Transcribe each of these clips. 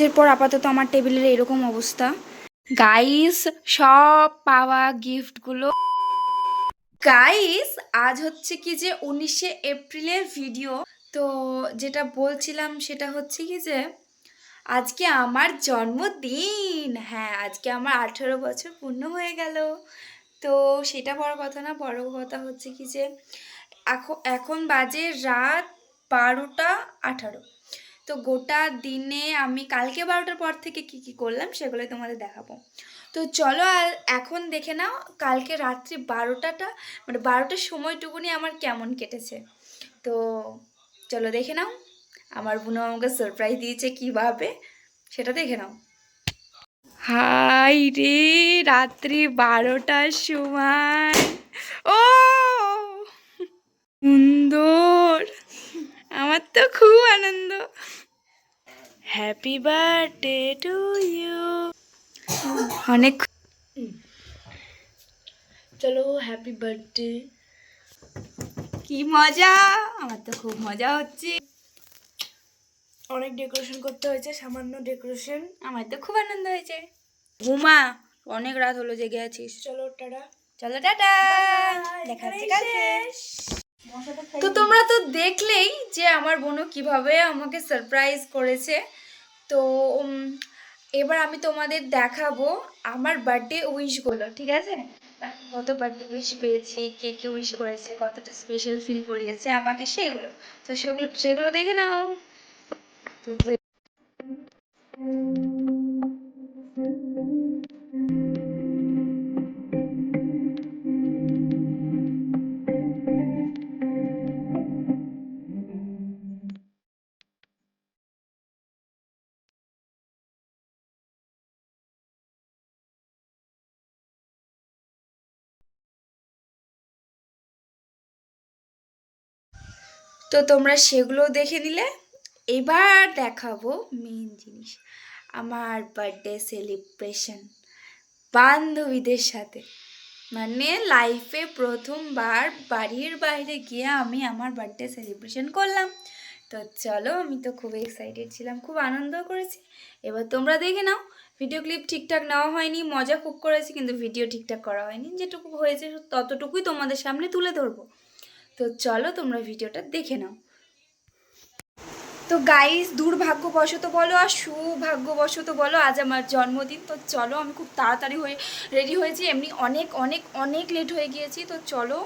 পুজোর পর আপাতত আমার টেবিলের এরকম অবস্থা। গাইস সব পাওয়া গিফটগুলো গাইস আজ হচ্ছে কি যে উনিশে এপ্রিলের ভিডিও তো যেটা বলছিলাম সেটা হচ্ছে কি যে, আজকে আমার জন্মদিন। হ্যাঁ আজকে আমার আঠেরো বছর পূর্ণ হয়ে গেল। তো সেটা বড় কথা না, বড় কথা হচ্ছে কি যে, এখন এখন বাজে রাত বারোটা আঠারো। তো গোটা দিনে আমি কালকে বারোটার পর থেকে কি কি করলাম সেগুলো তোমাদের দেখাবো। তো চলো আর এখন দেখে নাও কালকে রাত্রি বারোটাটা মানে বারোটার সময়টুকুনি আমার কেমন কেটেছে। তো চলো দেখে নাও, আমার বোনও আমাকে সারপ্রাইজ দিয়েছে কীভাবে, সেটা দেখে নাও। হাই রে, রাত্রি বারোটার সময়। ও! সুন্দর, আমার তো খুব আনন্দ। হ্যাপি বার্থডে টু ইউ অনেক চলো হ্যাপি বার্থডে কি মজা! আমার তো খুব মজা হচ্ছে। অনেক ডেকোরেশন করতে হয়েছে সামান্য ডেকোরেশন আমার তো খুব আনন্দ হয়েছে। ঘুমা অনেক রাত হলো জেগে আছিস। চলো টাটা। চলো টাটা। দেখা হচ্ছে তো তোমরা তো দেখলেই যে আমার বোনও কীভাবে আমাকে সারপ্রাইজ করেছে। তো এবার আমি তোমাদের দেখাবো আমার বার্থডে উইশগুলো ঠিক আছে? কত বার্থডে উইশ পেয়েছি কে কে উইশ করেছে কতটা স্পেশাল ফিল করিয়েছে আমাকে সেগুলো। তো সেগুলো সেগুলো দেখে নাও। তো তো তোমরা সেগুলো দেখে নিলে। এবার দেখাবো মেন জিনিস, আমার বার্থডে সেলিব্রেশন বান্ধবীদের সাথে। মানে লাইফে প্রথমবার বাড়ির বাইরে গিয়ে আমি আমার বার্থডে সেলিব্রেশন করলাম। তো চলো, আমি তো খুব এক্সাইটেড ছিলাম, খুব আনন্দ করেছি। এবার তোমরা দেখে নাও ভিডিও ক্লিপ ঠিকঠাক নেওয়া হয়নি, মজা খুব করেছি, কিন্তু ভিডিও ঠিকঠাক করা হয়নি। যেটুকু হয়েছে, ততটুকুই তোমাদের সামনে তুলে ধরবো। তো চলো তোমরা ভিডিওটা দেখে নাও। তো গাইস দুর্ভাগ্যবশত বলো আর সৌভাগ্যবশত বলো আজ আমার জন্মদিন তো চলো আমি খুব তাড়াতাড়ি হয়ে রেডি হয়েছি। এমনি অনেক অনেক অনেক লেট হয়ে গিয়েছি তো চলো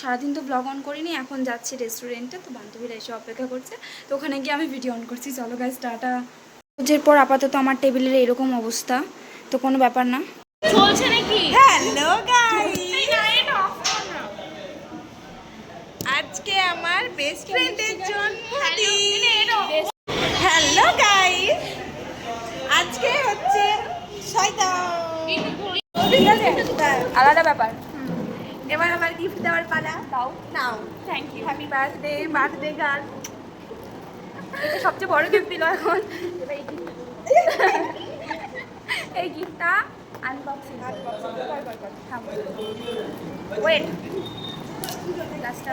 সারাদিন তো ব্লগ অন করিনি এখন যাচ্ছি রেস্টুরেন্টে তো বান্ধবীরা এসে অপেক্ষা করছে তো ওখানে গিয়ে আমি ভিডিও অন করছি। চলো গাইস টাটা। পুজোর পর আপাতত আমার টেবিলের এরকম অবস্থা তো কোনো ব্যাপার না। চলছে নাকি? হ্যালো গাইস আজকে আমার বেস্ট ফ্রেন্ডের জন্মদিন হ্যালো গাইস আজকে হচ্ছে ঠিক আছে? হ্যাঁ, আলাদা ব্যাপার। এবার আমার গিফট দেওয়ার পালা। দাও। নাও। Thank you happy birthday birthday girl এটা সবচেয়ে বড় গিফট দিল এখন। এই গিফটটা আনবক্সিং ওয়েট লাস্ট না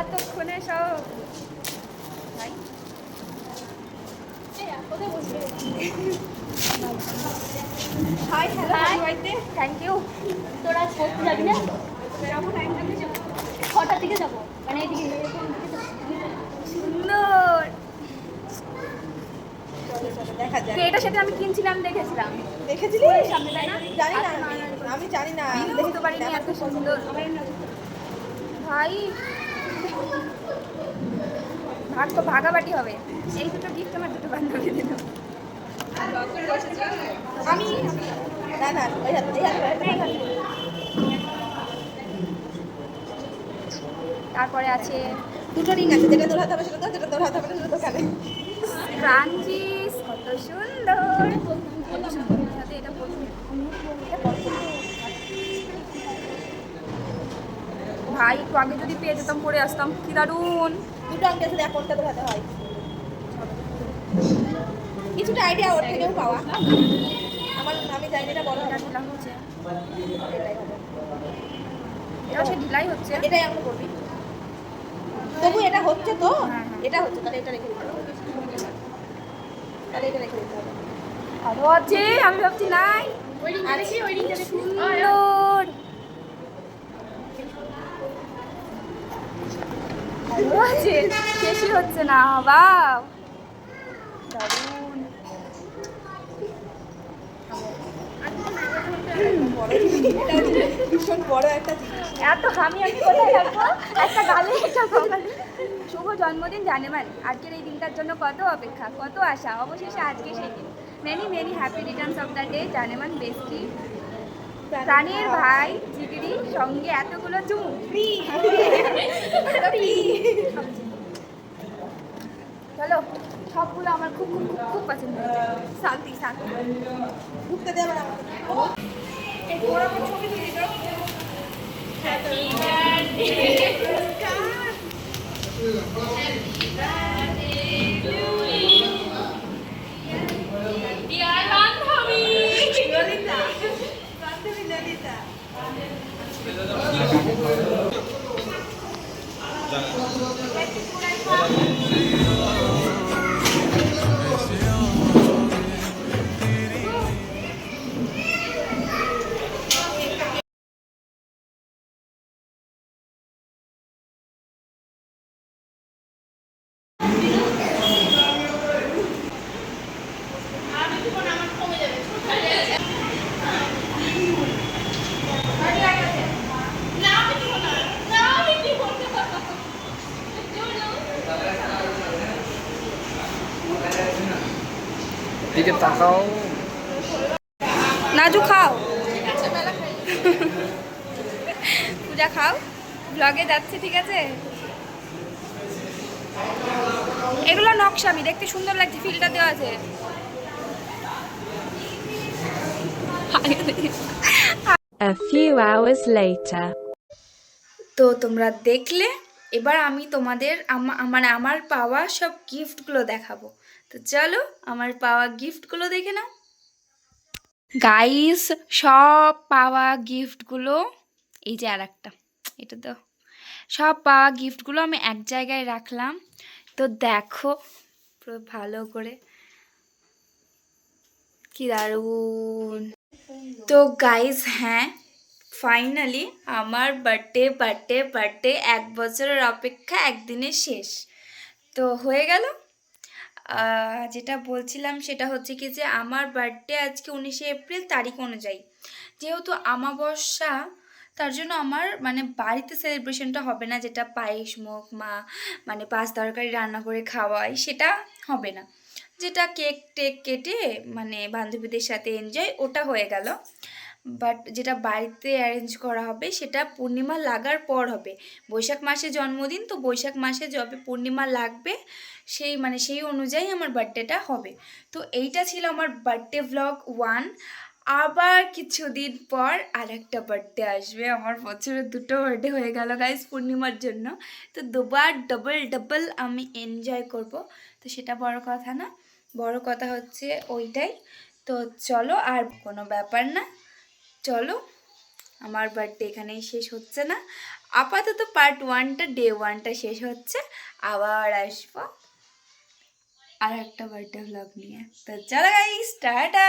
এতক্ষণে সব ভাই। হাই হ্যালো থ্যাংক ইউ তোরা পড়তে যাবি না? ছটার দিকে যাব। মানে এইদিকে। সুন্দর এটা সেটা আমি কিনছিলাম দেখেছিলাম। দেখেছিলি? সামনে তাই না? জানি না। আমি আমি জানি না। বুঝতে পারিনি এত সুন্দর। ভাই ভাগ তো ভাগাবাটি হবে। এই দুটো গিফট আমার দুটো বান্ধবী দিল। আমি না না ওই হাত এই হাতে। তারপরে আছে দুটো রিং আছে যেটা তোর হাতে হবে সেটা তো যেটা তোর হাতে হবে সেটা তো কানে ক্রাঞ্চিস কত সুন্দর। ভাই একটু আগে যদি পেয়ে যেতাম পরে আসতাম। কি দারুণ দুটো অঙ্ক আছে দেখ কোনটা ধরাতে হয়। কিছুটা আইডিয়া ওর থেকেও পাওয়া। আমার আমি জানি এটা বড় এটা ঢিলা হচ্ছে। এটা সে ঢিলাই হচ্ছে। এটাই আমরা করবি। তবু এটা হচ্ছে তো? হ্যাঁ, হ্যাঁ। এটা হচ্ছে তাহলে এটা রেখে দিতে হবে। তাহলে এটা রেখে দিতে হবে। আরও আছে আমি ভাবছি নাই। ওই রিংটা দেখি ওই রিংটা দেখি। সুন্দর। আছে শেষই হচ্ছে না বাও দারুণ। বড় জিনিস। এটা হচ্ছে ভীষণ বড় একটা জিনিস। এত আমি আমি কোথায় রাখব? একটা গালে একটা কপালে শুভ জন্মদিন জানে মানে আজকের এই দিনটার জন্য কত অপেক্ষা কত আশা? অবশেষে আজকে সেই দিন। Many many happy returns of the day জানেমান bestie. প্রাণীর ভাই সঙ্গে এতগুলো চুমু ফ্রি চলো সবগুলো আমার খুব খুব খুব খুব পছন্দ শান্তি শান্তি। ঢুকতে দেবে আমাকে। ললিতা দিকে তাকাও। নাজু খাও। পূজা খাও। ব্লগে যাচ্ছে ঠিক আছে? এগুলো নকশামি দেখতে সুন্দর লাগছে ফিল্টার দেওয়া আছে। A few hours later. তো তোমরা দেখলে এবার আমি তোমাদের আমা- মানে আমার পাওয়া সব গিফটগুলো দেখাবো। তো চলো আমার পাওয়া গিফটগুলো দেখে নাও। গাইস সব পাওয়া গিফটগুলো, এই যে আর একটা এটা তো সব পাওয়া গিফটগুলো আমি এক জায়গায় রাখলাম। তো দেখো, পুরো ভালো করে। কি দারুণ। তো গাইস হ্যাঁ ফাইনালি আমার বার্থডে বার্থডে বার্থডে এক বছরের অপেক্ষা একদিনে শেষ। তো হয়ে গেল? যেটা বলছিলাম সেটা হচ্ছে কি যে আমার বার্থডে আজকে উনিশে এপ্রিল তারিখ অনুযায়ী। যেহেতু আমাবস্যা, তার জন্য আমার মানে বাড়িতে সেলিব্রেশনটা হবে না, যেটা পায়েস মুখ মা মানে পাঁচ তরকারি রান্না করে খাওয়াই, সেটা হবে না। যেটা কেক টেক কেটে মানে বান্ধবীদের সাথে এনজয় ওটা হয়ে গেল। বাট যেটা বাড়িতে অ্যারেঞ্জ করা হবে, সেটা পূর্ণিমা লাগার পর হবে। বৈশাখ মাসে জন্মদিন, তো বৈশাখ মাসে যবে পূর্ণিমা লাগবে সেই মানে সেই অনুযায়ী আমার বার্থডেটা হবে। তো এইটা ছিল আমার বার্থডে ব্লগ ওয়ান আবার কিছুদিন পর আর একটা বার্থডে আসবে। আমার বছরের দুটো বার্থডে হয়ে গেল গাইজ পূর্ণিমার জন্য। তো দুবার ডবল ডবল আমি এনজয় করব। তো সেটা বড় কথা না। বড় কথা হচ্ছে ওইটাই। তো চলো আর কোনো ব্যাপার না। চলো, আমার বার্থডে এখানেই শেষ হচ্ছে না। আপাতত পার্ট ওয়ানটা ডে ওয়ানটা শেষ হচ্ছে। আবার আসব। আর একটা বার্থডে ভ্লগ নিয়ে। তো চলো গাইস টাটা!